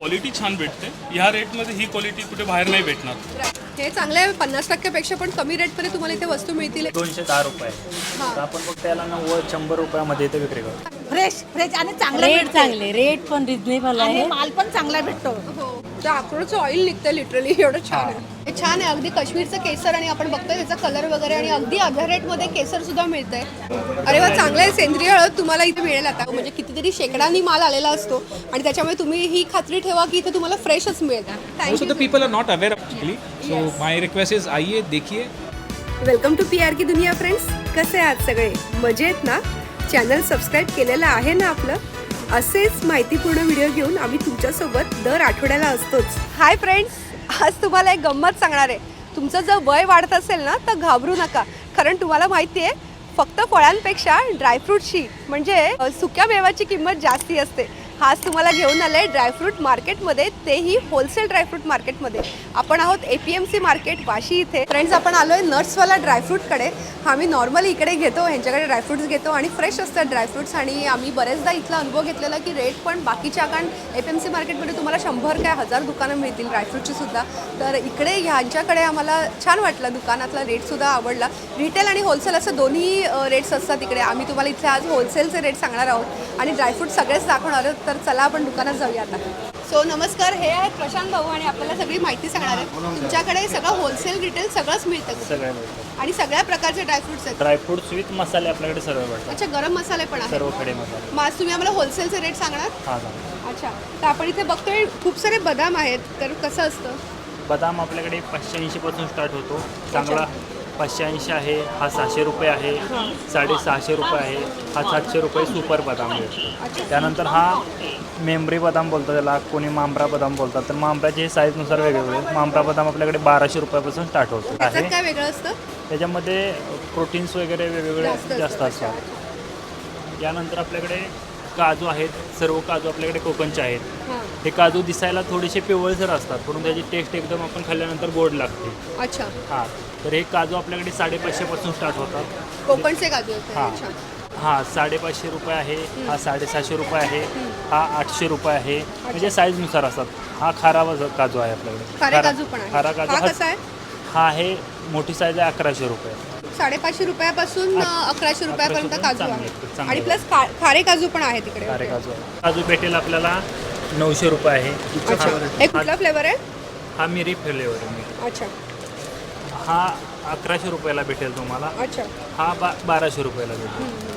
Quality छान भेटते. ह्या रेटमध्ये ही क्वालिटी कुठे बाहेर नाही भेटणार. हे चांगलं आहे पन्नास टक्क्यापेक्षा पण कमी रेटमध्ये तुम्हाला इथे वस्तू मिळतील. दोनशे दहा रुपये. हां. तर आपण फक्त याला नव्वद शंभर रुपयामध्ये इथे विक्री करतो. फ्रेश फ्रेश आणि चांगला रेट भेटते. चांगले रेट पण रिजनेबल आणि आहे. माल पण चांगला भेटतो. हो. तर अक्रोडचं ऑइल निघतं लिटरली एवढं छान आहे. हे छान आहे अगदी काश्मीरचं केसर आणि आपण बघतोय त्याचा कलर वगैरे आणि अगदी अर्ध्या रेटमध्ये केसर सुद्धा मिळतंय. अरे वा चांगलं आहे सेंद्रिय हळद तुम्हाला इथे मिळेल आता. म्हणजे कितीतरी शेकडांनी माल आलेला असतो आणि त्याच्यामुळे तुम्ही ही खात्री ठेवा की इथे तुम्हाला फ्रेशच मिळेल. Most of the people are not aware actually. So my request is आइए देखिए। वेलकम टू पी आर की दुनिया फ्रेंड्स कसे आहात सगळे? मजेत ना? चॅनल सबस्क्राईब केलेलं आहे ना आपलं? असेच माहितीपूर्ण व्हिडिओ घेऊन आम्ही तुमच्यासोबत दर आठवड्याला असतोच. हाय फ्रेंड्स आज तुम्हाला एक गंमत सांगणार आहे. तुमचं जर वय वाढत असेल ना तर घाबरू नका. कारण तुम्हाला माहिती आहे फक्त फळांपेक्षा ड्रायफ्रूटची म्हणजे सुक्या मेवाची किंमत जास्ती असते. आज तुम्हाला घेऊन आलं आहे ड्रायफ्रूट मार्केटमध्ये तेही होलसेल ड्रायफ्रूट मार्केटमध्ये. आपण आहोत A P M C market Vashi इथे. फ्रेंड्स आपण आलो आहे नट्सवाला ड्रायफ्रूटकडे. आम्ही नॉर्मली इकडे घेतो ह्यांच्याकडे ड्रायफ्रुट्स घेतो आणि फ्रेश असतात ड्रायफ्रुट्स. आणि आम्ही बरेचदा इथला अनुभव घेतलेला की रेट पण बाकीच्या कारण ए पी एम सी मार्केटमध्ये तुम्हाला शंभर काय हजार दुकानं मिळतील ड्रायफ्रूटची सुद्धा. तर इकडे ह्यांच्याकडे आम्हाला छान वाटलं दुकानातला रेटसुद्धा आवडला. रिटेल आणि होलसेल असं दोन्ही रेट्स असतात इकडे. आम्ही तुम्हाला इथे आज होलसेलचे रेट सांगणार आहोत. आणि ड्रायफ्रूट सगळेच दाखवणार आहोत. तर चला आपण दुकानात जाऊया आता. सो नमस्कार हे आहेत प्रशांत भाऊ आणि आपल्याला सगळी माहिती सांगणार आहेत. तुमच्याकडे सगळं होलसेल रिटेल सगळंच मिळतं? सगळ्या भेटतात आणि सगळ्या प्रकारचे ड्रायफ्रुट्स आहेत. ड्रायफ्रुट्स विथ मसाले आपल्याकडे सर्व भेटतात अच्छा गरम मसाले पण आहेत. सर्व खडे मसाले. मग आज तुम्ही आम्हाला होलसेलचे रेट सांगणार? हा सांगा. अच्छा तर आपण इथे बघतोय खूप सारे बदाम आहेत तर कसं असतं? बदाम आपल्याकडे पाचशे ऐंशीपासून स्टार्ट होतो. चांगला पाचशे ऐंशी आहे हा सहाशे रुपये आहे साडेसहाशे रुपये आहे हा सातशे रुपये सुपर बदाम भेटतो त्यानंतर हा मेमरी बदाम बोलतात त्याला कोणी मांबरा बदाम बोलतात. तर मांबराचे साईजनुसार वेगवेगळे मांबरा बदाम आपल्याकडे बाराशे रुपयापासून स्टार्ट होतो. आहे. काय वेगळं असतं? त्याच्यामध्ये प्रोटीन्स वगैरे वेगवेगळे जास्त जास्त असतं. असतात. यानंतर आपल्याकडे काजू आहेत सर्व काजू आपल्याकडे कोकणचे आहेत. हां. हे काजू दिसायला थोडेसे पिवळसर असतात परंतु त्याची टेस्ट एकदम आपण खाल्ल्यानंतर गोड लागते. अच्छा. हां. तर हे काजू आपल्याकडे साडेपाचशेपासून स्टार्ट होतात. कोकणचे काजू हां. अच्छा. हां साडेपाचशे रुपये आहे हा साडेसहाशे रुपये आहे हा आठशे रुपये आहे. म्हणजे साईजनुसार असतात. हा खारा वज- काजू आहे आपल्याकडे. खारे खारा- काजू पण आहे. खारा काजू. हा हा कसा आहे? हा आहे मोठी साईज आहे अकराशे रुपये. साडेपाचशे रुपयापासून अकराशे रुपयापर्यंत काजू आहे. आणि प्लस खारे काजू पण आहे तिकडे. खारे काजू काजू भेटेल आपल्याला नऊशे रुपये आहे. हे कुठला फ्लेवर आहे? हा मिरी फ्लेवर आहे अच्छा. हा अकराशे रुपयाला भेटेल तुम्हाला. अच्छा. हा बा बाराशे रुपयाला भेटेल.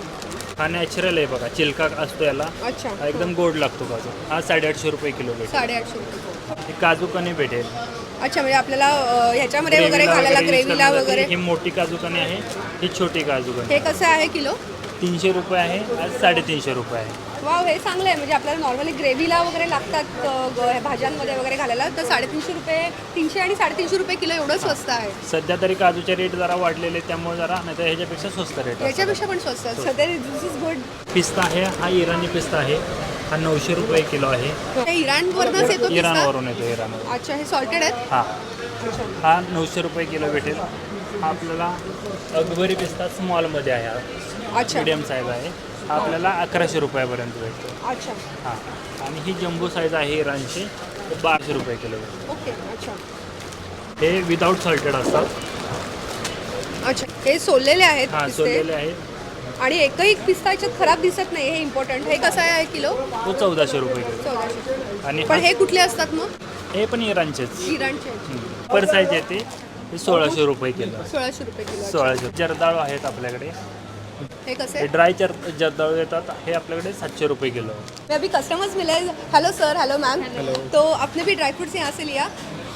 हा नॅचरल आहे बघा चिलका असतो याला. अच्छा. एकदम गोड लागतो काजू. हा साडेआठशे रुपये किलो भेटेल. साडेआठशे रुपये. हे काजू कणी भेटेल. अच्छा म्हणजे आपल्याला अं, ह्याच्यामध्ये वगैरे घालायला use ग्रेव्हीला करण्यासाठी वगैरे? ही मोठी काजू कणी आहे ही छोटी काजू कणी हे कसं आहे किलो? तीनशे रुपये आहे आज साडेतीनशे रुपये आहे. वाव हे चांगलं आहे. म्हणजे आपल्याला नॉर्मली ग्रेव्हीला वगैरे लागतात अ, ग- भाज्यांमध्ये वगैरे घालायला तर साडेतीनशे रुपये तीनशे आणि साडेतीनशे रुपये किलो एवढं स्वस्त आहे. सध्या तरी काजूचे रेट जरा वाढलेले आहेत, त्यामुळे जरा नाही तर ह्याच्यापेक्षा स्वस्त रेट याच्यापेक्षा पण स्वस्त आहे. सध्या दिस इज गुड पिस्ता आहे हा इराणी पिस्ता आहे. हा नऊशे रुपये किलो आहे. हे इराणवरनंच येतो पिस्ता? इराणवरून येतो इराणवरून. अच्छा हे सॉल्टेड आहेत? हा. अच्छा. हा नऊशे रुपये किलो भेटेल. हा आपल्याला अकबरी पिस्ता स्मॉलमध्ये आहे. हा. अच्छा. मिडियम साईज आहे. हा आपल्याला अकराशे रुपयापर्यंत भेटतो. अच्छा. हां. आणि ही जम्बो साईज आहे इराणची. बाराशे रुपये किलो भेटतो ओके अच्छा. हे विदाऊट सॉल्टेड असतात. अच्छा हे सोललेले आहेत हां पिस्ते? सोललेले आहेत. आणि एकही पिस्ता याच्यात खराब दिसत नाही हे इम्पॉर्टंट हे कसं आहे किलो? तो चौदाशे रुपये किलो. चौदाशे आणि पण हा- हे कुठले असतात मग? हे पण इराणचेच. इराणचे. पर साईज येते. ते सोळाशे रुपये किलो. सोळाशे रुपये किलो. सोळाशे. जर्दाळू आहेत आपल्याकडे. हे कसे? हे ड्राय जर जर्दाळू येतात. हे आपल्याकडे सातशे रुपये किलो. मैं अभी कस्टमर्स मिले हेलो सर हेलो मैम तो आपने भी ड्राई फ्रूट्स यहाँ से लिया.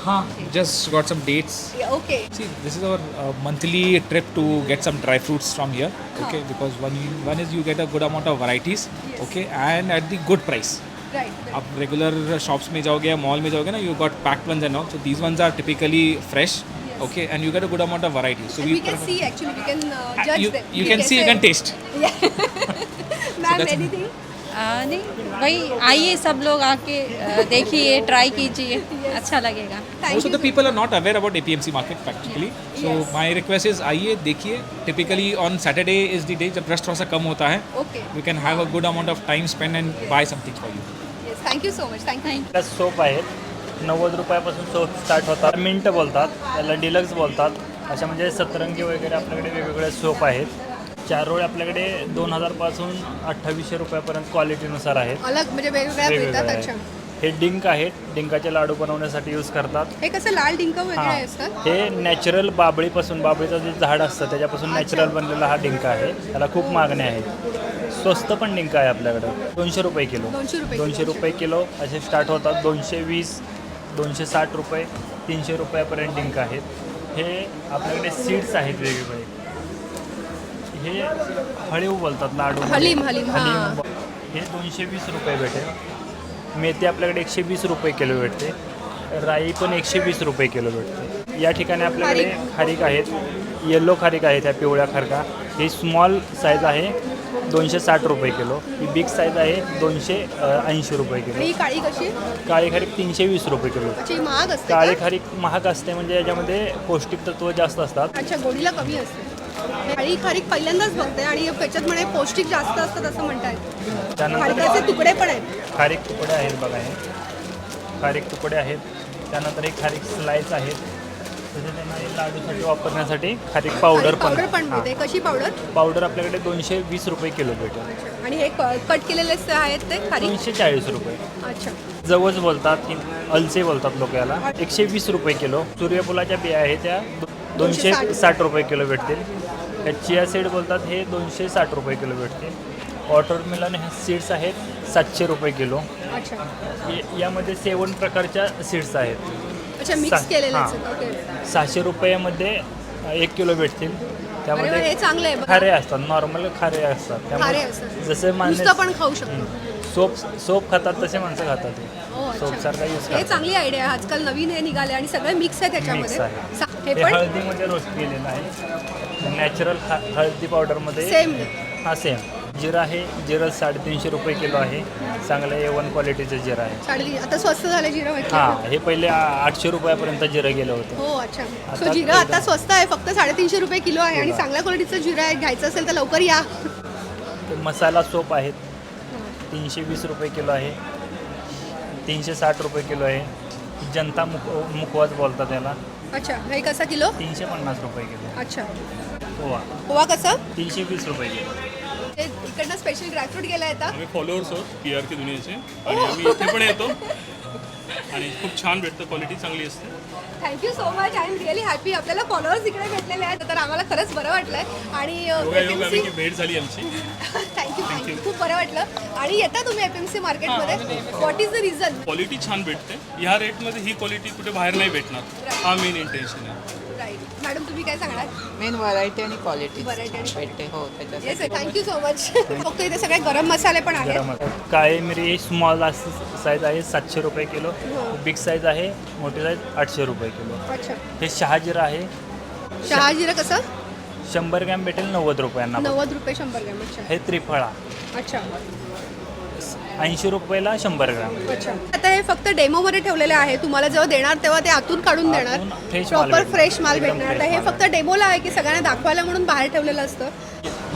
हाँ just got some dates okay see this is our uh, monthly trip to get some dry fruits from here okay because one one is you get a good amount of varieties okay and at the good price right आप regular shops में जाओगे या mall में जाओगे ना you got packed ones and all so these ones are typically fresh okay and you get a good amount of variety so And we we can see actually we can uh, judge you, them you can see you can taste ma'am that's- anything नहीं भाई आइए सब लोग आके देखिए try कीजिए अच्छा लगेगा। Most of the people are not aware about APMC market practically so my request is आइए देखिए typically on Saturday is the day जब रश थोड़ा सा कम होता है okay we can have a good amount of time spend and buy something for you thank you so much thank you plus soap आहेत नव्वद रुपयापासून सोप स्टार्ट होतात. मिंट बोलतात डिलक्स बोलतात. अशा म्हणजे सतरंगी वगैरे आपल्याकडे वेगवेगळे सोप आहेत. चार रोळे आपल्याकडे दोन हजारपासून अठ्ठावीसशे रुपयापर्यंत क्वालिटीनुसार आहेत. अलग म्हणजे वेगवेगळ्या मिळतात आहेत. हे डिंक आहेत. डिंकाचे लाडू बनवण्यासाठी यूज करतात. हे कसं लाल डिंक वेगळे हां. असतात हे नॅचरल बाबळीपासून बाबळीचं जे झाड असतं त्याच्यापासून नॅचरल बनलेला हा डिंक आहे. त्याला खूप मागणी आहे स्वस्त पण डिंक आहे आपल्याकडं. दोनशे रुपये किलो. रुपये दोनशे रुपये किलो. असे स्टार्ट होतात. दोनशे वीस दोनशे साठ रुपये तीनशे रुपयापर्यंत डिंक आहेत. हे आपल्याकडे सीड्स आहेत वेगवेगळे. हे हळीव बोलतात लाडू हलीम, हलीम, हां. हे दोनशे वीस रुपये भेटेल. मेथी आपल्याकडे एकशे वीस रुपये किलो भेटते. राई पण एकशे वीस रुपये किलो भेटते. या ठिकाणी आपल्याकडे खारीक. आहेत. येल्लो खारीक आहे त्या पिवळ्या खारका. ही स्मॉल साईज आहे दोनशे साठ रुपये किलो. ही बिग साईज आहे दोनशे ऐंशी रुपये किलो. ही काळी कशी? काळी खारीक तीनशे वीस रुपये किलो. महाग असते काळी? खारीक महाग असते म्हणजे याच्यामध्ये पौष्टिक तत्व जास्त असतात. अच्छा गोडीला कमी असते. काळी खारीक पहिल्यांदाच बघते आणि त्याच्यात म्हणे पौष्टिक जास्त असतात असं त्यानंतर खारीकाचे तुकडे पण आहेत. खारीक तुकडे आहेत बघा हे. खारीक तुकडे आहेत. त्यानंतर हे खारीक स्लाइस आहेत त्यांना लाडूसाठी वापरण्यासाठी खारीक पावडर पण पावडर पण मिळते. कशी पावडर पावडर आपल्याकडे दोनशे वीस रुपये किलो भेटेल. आणि हे कट केलेले आहेत ते खारीक? दोनशे चाळीस रुपये. अच्छा. जवस बोलतात हि- अलसे बोलतात लोक याला. एकशे वीस रुपये किलो. सूर्यफुलाच्या बिया आहेत त्या. दोनशे. साठ रुपये किलो भेटतील. त्या चिया सीड बोलतात हे दोनशे साठ रुपये किलो भेटतील वॉटरमेलन हे सीड्स आहेत सातशे रुपये किलो. अच्छा. या- यामध्ये सेवन प्रकारच्या सीड्स आहेत. अच्छा मिक्स सा- केलेले हां. ओके सहाशे रुपयामध्ये अ, एक किलो भेटतील. अरे वा, त्यामध्ये हे चांगलं आहे बघा. खारे असतात नॉर्मल खारे असतात. खारे असतात. जसे माणसं पण खाऊ शकतो. सोप सोप खातात तसे माणसं खातात. हे. हो, अच्छा. सोपसारखा यूज हे करतात. चांगली आयडिया आहे. आजकाल नवीन हे निघाले आणि सगळं मिक्स आहे त्याच्यामध्ये. आहे. हे हे पण? हळदीमध्ये रोस्ट केलेलं आहे. नॅचरल हळदी पावडरमध्ये सेम हा सेम जिरा आहे जिरं साडेतीनशे रुपये किलो आहे. चांगलं ए वन क्वालिटीचं जिरं आहे. आता स्वस्त झाले जिरं हां हे पहिले आ- आठशे रुपयापर्यंत जिरं गेलं होतं. हो अच्छा. आता सो जिरं ते- आता स्वस्त आहे फक्त साडेतीनशे रुपये किलो आहे आणि आहे. चांगल्या क्वालिटीचं जिरं आहे घ्यायचं असेल तर लवकर या. ते मसाला सोप आहेत तीनशे वीस रुपये किलो आहे. तीनशे साठ रुपये किलो आहे. जनता मुक मुखवास बोलतात त्याला अच्छा हे कसा किलो तीनशे पन्नास रुपये किलो. अच्छा. पोहा. पोहा कसं? तीनशे वीस रुपये किलो. ते इकडनं स्पेशल ड्रायफ्रूट गेला येतात आम्ही फॉलोअर्स आहोत पी आर के दुनियाचे. आणि आम्ही इथे पण येतो. आणि खूप छान भेटतं क्वालिटी चांगली असते. Thank you so much I am really happy आपल्याला फॉलोअर्स इकडे भेटलेले आहेत. तर आम्हाला खरंच बरं वाटलंय. आणि योगायोग आम्ही की भेट झाली आमची. थँक्यू खूप बरं वाटलं. आणि येता तुम्ही एफ एम सी मार्केटमध्ये what is the reason quality छान भेटते. ह्या रेटमध्ये ही क्वालिटी कुठे बाहेर नाही भेटणार. हा मेन इंटेन्शन आहे. राईट मॅडम तुम्ही काय सांगणार? मेन व्हरायटी आणि क्वालिटी आणि भेटते हो त्याच्यासाठी. येस थँक्यू सो मच फक्त इथे सगळे गरम मसाले पण आहेत. काळी मिरी स्मॉल साईज आहे सातशे रुपये किलो. बिग साईज आहे मोठी साईज आठशे रुपये किलो. अच्छा. हे शहाजिरा आहे. शहाजिरं कसं? शंभर ग्रॅम भेटेल नव्वद रुपयांना नव्वद रुपये शंभर ग्रॅम अच्छा. हे त्रिफळा. अच्छा. ऐंशी रुपयाला शंभर ग्रॅम. अच्छा. आता हे फक्त डेमोमध्ये ठेवलेले आहे. तुम्हाला जेव्हा देणार तेव्हा ते आतून काढून देणार. आतून fresh माल प्रॉपर भेटणार. फ्रेश माल एकदम भेटणार. fresh तर हे माल फक्त डेमोला आहे की सगळ्यांना दाखवायला म्हणून बाहेर ठेवलेलं असतं?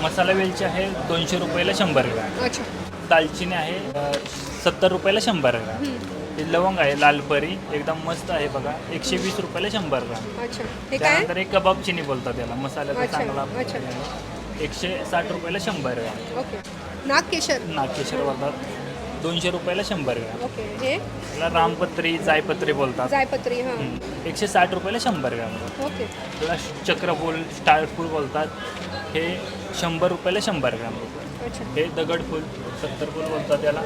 मसाला वेलची आहे दोनशे रुपयाला शंभर ग्रॅम. अच्छा. दालचिनी आहे सत्तर रुपयाला शंभर ग्रॅम. हे लवंग आहे लालपरी एकदम मस्त आहे बघा. एकशे वीस रुपयाला शंभर ग्रॅम. अच्छा. हे काय? त्यानंतर एक कबाब चिनी बोलतात त्याला मसाल्याचा अच्छा, चांगला अच्छा. एकशे साठ रुपयाला शंभर ग्रॅम. ओके. नाग केशर नागकेशर बोलतात. दोनशे रुपयाला शंभर ग्रॅम. ओके. हे? त्याला रामपत्री जायपत्री बोलतात. जायपत्री हां. हम्म. एकशे साठ रुपयाला शंभर ग्रॅम. ओके. त्याला चक्रफूल स्टार फूल बोलतात. हे शंभर रुपयाला शंभर ग्रॅम. अच्छा. हे दगडफूल सत्तर फूल बोलतात त्याला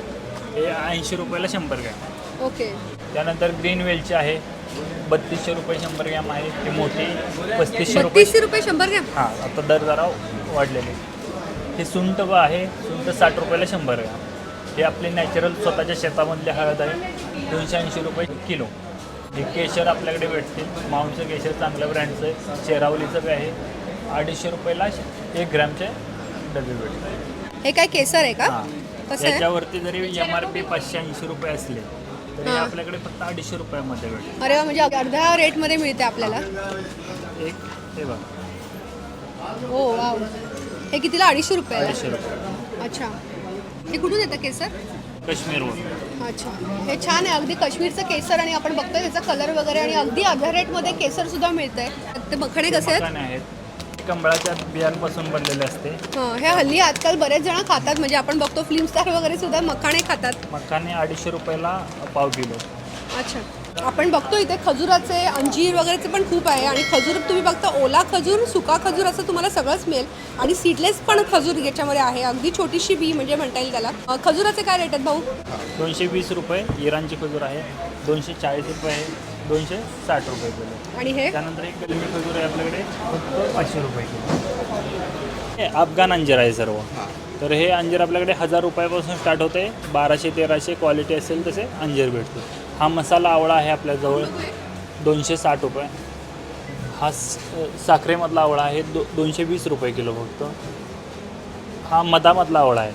हे ऐंशी रुपयाला शंभर ग्रॅम. ओके. त्यानंतर ग्रीन वेलची आहे. बत्तीसशे रुपये शंभर ग्रॅम आहे. ती मोठी पस्तीसशे रुपये. बत्तीसशे रुपये शंभर ग्रॅम? हां आता दर जरा वाढलेले. हे सुंठ ब आहे. सुंठ साठ रुपयाला शंभर ग्रॅम. हे आपले नॅचरल स्वतःच्या शेतामधले हळद आहे. दोनशे ऐंशी रुपये किलो. हे केशर आपल्याकडे भेटतील माऊंटचं केशर चांगल्या ब्रँडचं आहे. शेरावलीचं बी आहे. अडीचशे रुपयाला एक ग्रॅमचे डबे भेटतात हे काय केसर आहे का? हां. कसं आहे? याच्यावरती जरी एम आर पी पाचशे ऐंशी रुपये असले तरी हे. आपल्याकडे फक्त अडीचशे रुपयामध्ये भेटेल. अरे वा म्हणजे अर्ध्या रेटमध्ये मिळते आपल्याला. एक हे बघा. हो वाव. हे कितीला? अडीचशे रुपये अडीचशे रुपये. अच्छा. हे कुठून येतं केसर? काश्मीरवरून अच्छा. हे छान आहे. अगदी काश्मीरचं केसर आणि आपण बघतोय त्याचा कलर वगैरे आणि अगदी अर्ध्या रेटमध्ये केसर सुद्धा मिळतंय. ते मखणे कसे आहेत? मखाने आहेत. कमळाच्या बियांपासून बनलेले असते. हं, हे हल्ली आजकाल बरेच जण खातात म्हणजे आपण बघतो फिल्म स्टार वगैरे सुद्धा मखाणे खातात. मखाने अडीचशे रुपयाला पाव किलो. अच्छा. आपण बघतो इथे खजुराचे अंजीर वगैरेचे पण खूप आहे आणि खजूर तुम्ही बघता ओला खजूर सुका खजूर असं तुम्हाला सगळंच मिळेल. आणि सीडलेस पण खजूर याच्यामध्ये आहे अगदी छोटीशी बी म्हणजे म्हणता येईल त्याला. अं, खजुराचे काय रेट आहेत भाऊ? दोनशे वीस रुपये इराणची खजूर आहे दोनशे चाळीस रुपये दोनशे साठ रुपये किलो. आणि हे? त्यानंतर एक कलमी खजूर आहे आपल्याकडे फक्त पाचशे रुपये किलो. हे अफगाण अंजीर आहे सर्व. तर हे अंजीर आपल्याकडे हजार रुपयापासून स्टार्ट होते. बाराशे तेराशे क्वालिटी असेल तसे अंजीर भेटतो. हा मसाला आवळा आहे आपल्याजवळ दोनशे साठ रुपये. हा स- साखरेमधला आवळा आहे दो दोनशे वीस रुपये किलो फक्त. हा मधामधला आवळा आहे.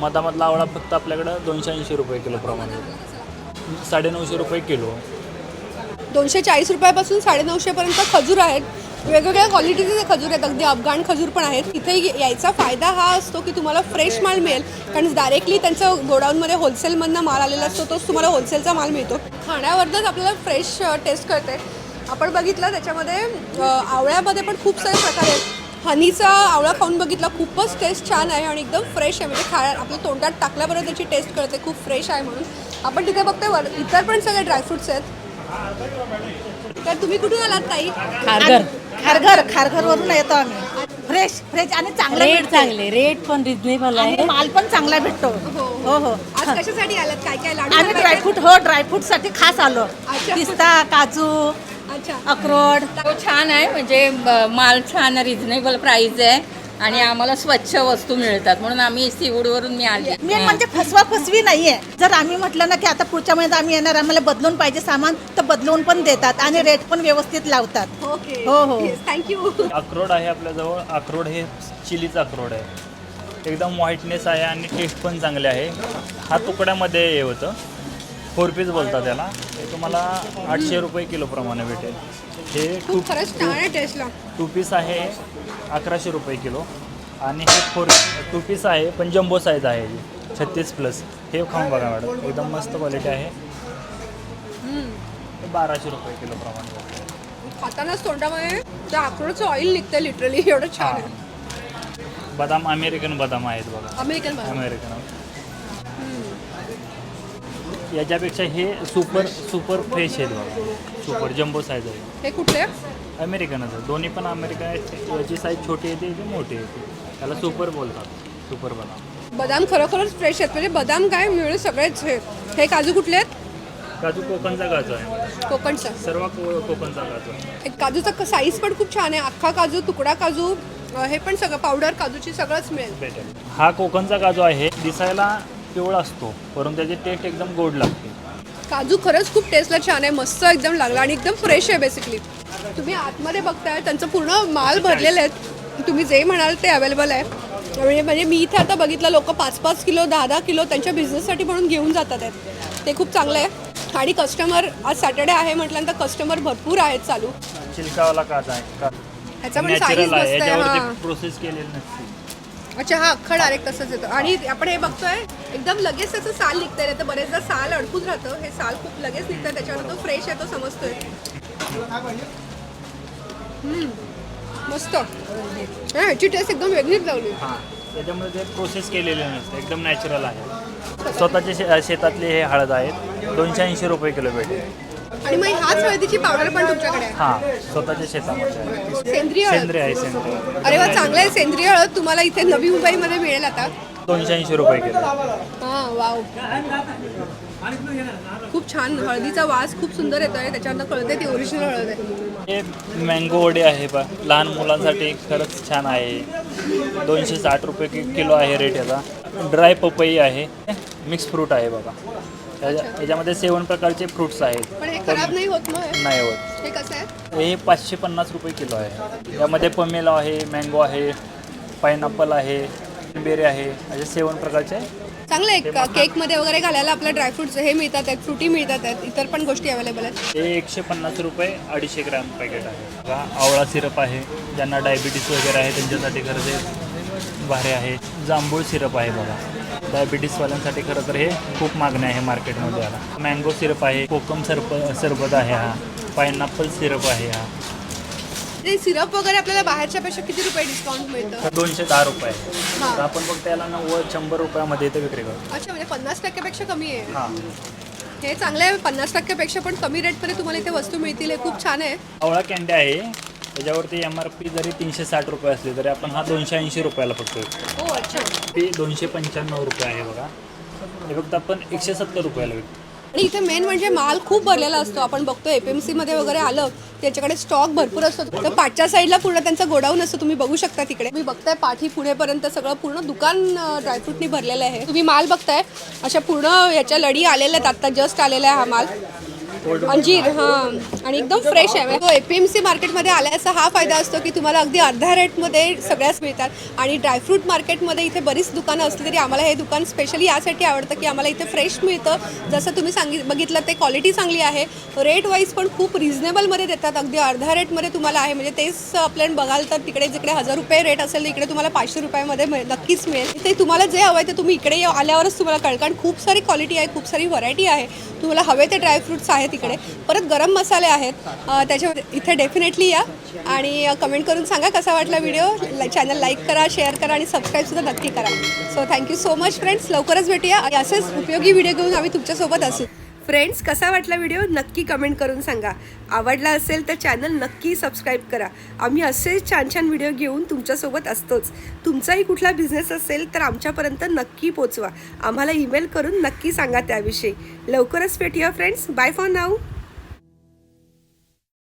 मधामधला आवळा फक्त आपल्याकडं दोनशे ऐंशी रुपये किलो प्रमाणे. साडेनऊशे रुपये किलो. दोनशे चाळीस रुपयापासून साडेनऊशेपर्यंत खजूर आहेत. वेगवेगळ्या क्वालिटीचे खजूर आहेत. अगदी अफगाण खजूर पण आहेत. इथे यायचा फायदा हा असतो की तुम्हाला फ्रेश माल मिळेल. कारण डायरेक्टली त्यांचं गोडाऊनमध्ये होलसेलमधनं माल आलेला असतो तोच तुम्हाला होलसेलचा माल मिळतो. खाण्यावरनंच आपल्याला फ्रेश टेस्ट करते आपण बघितलं त्याच्यामध्ये आवळ्यामध्ये पण खूप सारे प्रकार आहेत. हनीचा आवळा खाऊन बघितला खूपच टेस्ट छान आहे आणि एकदम फ्रेश आहे. म्हणजे खा आपल्या तोंडात टाकल्याबरोबर त्याची टेस्ट कळते. खूप फ्रेश आहे म्हणून. आपण तिथे बघतोय वर इतर पण सगळे ड्रायफ्रुट्स आहेत. तर तुम्ही कुठून आलात ताई? खारघर. खारघर. खारघरवरून येतो आम्ही. फ्रेश फ्रेश आणि चांगला रेट. चांगले रेट पण रिजनेबल आहे. माल पण चांगला भेटतो. हो हो. आज कशासाठी आलात? काय काय लाडू आम्ही? ड्रायफ्रूट हो ड्रायफ्रूटसाठी खास आलो. पिस्ता काजू अच्छा. अक्रोड. तो छान आहे. म्हणजे माल छान रिझनेबल प्राईस आहे. आणि आम्हाला स्वच्छ वस्तू मिळतात. म्हणून आम्ही सीवूडवरून मी आली. मेन म्हणजे फसवा फसवी नाहीये. जर आम्ही म्हटलं ना की आता पुढच्या महिन्यात आम्ही येणार आम्हाला बदलून पाहिजे सामान तर बदलून पण देतात आणि रेट पण व्यवस्थित लावतात. ओके. हो, हो. थँक्यू अक्रोड आहे आपल्याजवळ. अक्रोड हे चिलीचं अक्रोड आहे. एकदम व्हाईटनेस आहे आणि टेस्ट पण चांगले आहे. हा तुकड्यामध्ये हे होतं. फोर पीस बोलतात त्याला हे तुम्हाला आठशे रुपये किलो प्रमाणे भेटेल. हे टू खूप खरंच छान आहे टेस्टला टू पीस आहे अकराशे रुपये किलो. आणि हे फोर टू पीस आहे पण जम्बो साईज आहे ही. छत्तीस प्लस हे खाऊन बघा मॅडम एकदम मस्त क्वालिटी आहे. हे बाराशे रुपये किलो प्रमाणे भेटेल. खातानाच तोंडामध्ये त्या अक्रोडचं ऑइल निघतं लिटरली एवढं छान आहे. बदाम अमेरिकन बदाम आहेत बघा. अमेरिकन. अमेरिकन याच्यापेक्षा हे सुपर सुपर फ्रेश आहेत बघा. सुपर जम्बो साईज आहे हे कुठले? अमेरिकनच आहे दोन्ही पण अमेरिकन आहेत. याची साईज छोटी येते याची मोठी येते त्याला सुपर बोलतात. सुपर बदाम बदाम खरोखरच फ्रेश आहेत. म्हणजे बदाम काय मिळेल सगळेच हे. हे काजू कुठले आहेत? काजू कोकणचा काजू आहे. कोकणचा. सर्व को कोकणचा काजू आहे. एक काजूचा साईज पण खूप छान आहे. अख्खा काजू तुकडा काजू अं, हे पण सगळं पावडर काजूची सगळंच मिळेल. भेटेल. हा कोकणचा काजू आहे. दिसायला पिवळा असतो परंतु त्याची टेस्ट एकदम गोड लागते. काजू खरंच खूप टेस्टला छान आहे मस्त एकदम लागला आणि एकदम फ्रेश आहे बेसिकली तुम्ही आतमध्ये बघताय त्यांचं पूर्ण माल भरलेले आहेत. तुम्ही जे म्हणाल ते अवेलेबल आहे. म्हणजे म्हणजे मी इथे आता बघितलं लोक पाच पाच किलो दहा दहा किलो त्यांच्या बिझनेससाठी म्हणून घेऊन जातात आहेत. ते खूप चांगलं आहे. आणि कस्टमर आज सॅटर्डे आहे म्हटल्यानंतर कस्टमर भरपूर आहेत चालू. चिलकावाला काजू आहे. का ह्याचा पण साईज हां. प्रोसेस केलेली नसते. अच्छा हा अख्खा डायरेक्ट तसंच येतं. आणि आपण हे बघतोय एकदम लगेच त्याचं साल निघतंय नाही तर बरेचदा साल अडकून राहतं. हे साल खूप लगेच निघतं त्याच्यावर तो फ्रेश आहे तो समजतोय मस्त. हा, ह्याची टेस्ट एकदम वेगळीच लावली. हां त्याच्यामध्ये ते प्रोसेस केलेले नसते एकदम नॅचरल आहे. स्वतःच्या शे शेतातले हे हळद आहेत दोनशे ऐंशी रुपये किलो भेटेल. आणि मग हाच हळदीची पावडर पण तुमच्याकडे आहे. हां स्वतःच्या शेतामध्ये. सेंद्रिय हळद. सेंद्रिय आहे सेंद्रिय. अरे वा चांगलं आहे. सेंद्रिय हळद तुम्हाला इथे नवी मुंबईमध्ये मिळेल आता. दोनशे ऐंशी रुपये किलो. हा वाव. खूप छान. हळदीचा वास खूप सुंदर येतोय. त्याच्यावर कळते ती ओरिजिनल हळद आहे. हे मँगो वडे आहे बा लहान मुलांसाठी खरंच छान आहे. दोनशे साठ रुपये कि किलो आहे रेट याचा. ड्राय पपई आहे. मिक्स फ्रूट आहे बघा. याच्यामध्ये सेवन प्रकारचे फ्रूट्स आहेत. पण हे खराब नाही होत मग? हे? नाही होत. हे कसं आहे? हे पाचशे पन्नास रुपये किलो आहे. यामध्ये पमेलो आहे मँगो आहे पायनॅपल आहे बेरी आहे असे सेवन प्रकारचे चांगलं आहे का? केकमध्ये वगैरे घालायला आपल्या ड्रायफ्रुट्स हे मिळतात आहेत फ्रुटी मिळतात आहेत इतर पण गोष्टी अवेलेबल आहेत. हे एकशे पन्नास रुपये अडीचशे ग्रॅम पॅकेट आहे. बघा आवळा सिरप आहे ज्यांना डायबिटीस वगैरे आहे त्यांच्यासाठी गरजे भारे आहे. जांभूळ सिरप आहे बघा. डायबिटीसवाल्यांसाठी खरं तर हे खूप मागणी आहे मार्केटमध्ये याला मँगो सिरप आहे कोकम सरप सरबत आहे हा. पायनॅपल सिरप आहे हा. ते सिरप वगैरे आपल्याला बाहेरच्या पेक्षा किती रुपये डिस्काउंट मिळतं? दोनशे दहा रुपये. तर आपण फक्त याला नव्वद शंभर रुपयामध्ये इथे विक्री करतो. अच्छा म्हणजे पन्नास टक्क्यापेक्षा कमी आहे. हां. हे चांगलं आहे पन्नास टक्क्यापेक्षा पण कमी रेटमध्ये तुम्हाला इथे वस्तू मिळतील. हे खूप छान आहे. आवळा कॅन्डी आहे. त्याच्यावरती एम आर पी जरी तीनशे साठ रुपये असली तरी आपण हा दोनशे ऐंशी रुपयाला फक्त विकतो हो अच्छा. ते दोनशे पंच्याण्णव रुपये आहे बघा. हे फक्त आपण एकशे सत्तर रुपयाला विकतो. आणि इथे मेन म्हणजे माल खूप भरलेला असतो. आपण बघतो एफ एममध्ये वगैरे आलं त्याच्याकडे स्टॉक भरपूर असतो. तर पाठच्या साईडला पूर्ण त्यांचं गोडाऊन असतं. तुम्ही बघू शकता तिकडे. तुम्ही बघताय पाठी पुढेपर्यंत सगळं पूर्ण दुकान ड्रायफ्रूटनी भरलेलं आहे. तुम्ही माल बघताय. अशा पूर्ण याच्या लढी आलेल्या आहेत. आता जस्ट आलेला आहे हा माल. अंजीर हां. आणि एकदम फ्रेश आहे. तो एफ एम सी मार्केटमध्ये आल्याचा हा फायदा असतो की तुम्हाला अगदी अर्ध्या रेटमध्ये सगळ्याच मिळतात. आणि ड्रायफ्रूट मार्केटमध्ये इथे बरीच दुकानं असली तरी आम्हाला हे दुकान स्पेशली यासाठी आवडतं की आम्हाला इथे फ्रेश मिळतं. जसं तुम्ही सांगित बघितलं ते क्वालिटी चांगली आहे. रेट वाईज पण खूप रिझनेबलमध्ये देतात. अगदी अर्ध्या रेटमध्ये तुम्हाला आहे. म्हणजे तेच आपल्याला बघाल तर तिकडे जिकडे हजार रुपये रेट असेल इकडे तुम्हाला पाचशे रुपयामध्ये नक्कीच मिळेल. ते तुम्हाला जे हवं आहे ते तुम्ही इकडे आल्यावरच तुम्हाला कळतं कारण खूप सारी क्वालिटी आहे खूप सारी व्हरायटी आहे. तुम्हाला हवे ते ड्रायफ्रुट्स आहेत. तिकडे. परत गरम मसाले आहेत. त्याच्यामध्ये इथे डेफिनेटली या. आणि कमेंट करून सांगा कसा वाटला व्हिडिओ चॅनल लाईक करा शेअर करा आणि सबस्क्राईबसुद्धा नक्की करा. So thank you so much friends लवकरच भेटूया. आणि असेच उपयोगी व्हिडिओ घेऊन आम्ही तुमच्यासोबत असू. फ्रेंड्स कसा वाटला व्हिडिओ नक्की कमेंट करून सांगा. आवडला असेल तर चॅनल नक्की सबस्क्राईब करा. आम्ही असेच छान छान व्हिडिओ घेऊन तुमच्यासोबत असतोच. तुमचाही कुठला बिझनेस असेल तर आमच्यापर्यंत नक्की पोचवा. आम्हाला ईमेल करून नक्की सांगा त्याविषयी. लवकरच भेटूया फ्रेंड्स बाय फॉर नाऊ